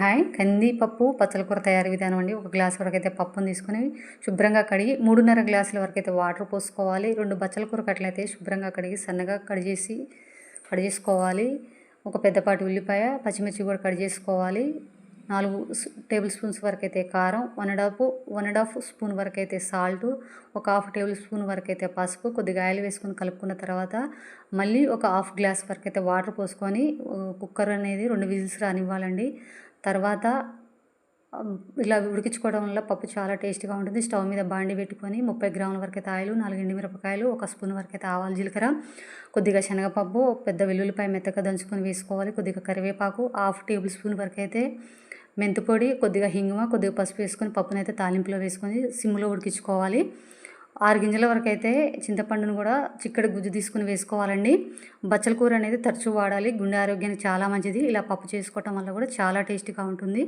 Hi. కందిపప్పు పచ్చల కూర తయారీ విధానం అండి. ఒక గ్లాస్ వరకు అయితే పప్పును తీసుకొని శుభ్రంగా కడిగి మూడున్నర గ్లాసుల వరకు అయితే వాటర్ పోసుకోవాలి. రెండు బచ్చల కూర కట్లయితే శుభ్రంగా కడిగి సన్నగా కడి చేసి కడి చేసుకోవాలి. ఒక పెద్దపాటి ఉల్లిపాయ పచ్చిమిర్చి కూడా కట్ చేసుకోవాలి. నాలుగు టేబుల్ స్పూన్స్ వరకు అయితే కారం one and half one and half spoon వరకు అయితే సాల్ట్ ఒక హాఫ్ టేబుల్ స్పూన్ వరకు అయితే పసుపు కొద్దిగా ఆయిల్ వేసుకొని కలుపుకున్న తర్వాత మళ్ళీ ఒక హాఫ్ గ్లాస్ వరకు అయితే వాటర్ పోసుకొని కుక్కర్ అనేది రెండు విజిల్స్ రానివ్వాలండి. తర్వాత ఇలా ఉడికించుకోవడం వల్ల పప్పు చాలా టేస్ట్గా ఉంటుంది. స్టవ్ మీద బాండి పెట్టుకొని ముప్పై గ్రాముల వరకు అయితే ఆయిల్ నాలుగు ఎండుమిరపకాయలు ఒక స్పూన్ వరకు అయితే ఆవాలు జీలకర్ర కొద్దిగా శనగపప్పు పెద్ద వెల్లుల్లిపాయ మెత్తగా దంచుకొని వేసుకోవాలి. కొద్దిగా కరివేపాకు హాఫ్ టేబుల్ స్పూన్ వరకు అయితే మెంతిపొడి కొద్దిగా హింగుమ కొద్దిగా పసుపు వేసుకొని పప్పునైతే తాలింపులో వేసుకొని సిమ్లో ఉడికించుకోవాలి. ఆరు గింజల వరకు అయితే చింతపండును కూడా చిక్కడి గుజ్జు తీసుకుని వేసుకోవాలండి. బచ్చల కూర అనేది తరచూ వాడాలి. గుండె ఆరోగ్యానికి చాలా మంచిది. ఇలా పప్పు చేసుకోవటం వల్ల కూడా చాలా టేస్టీగా ఉంటుంది.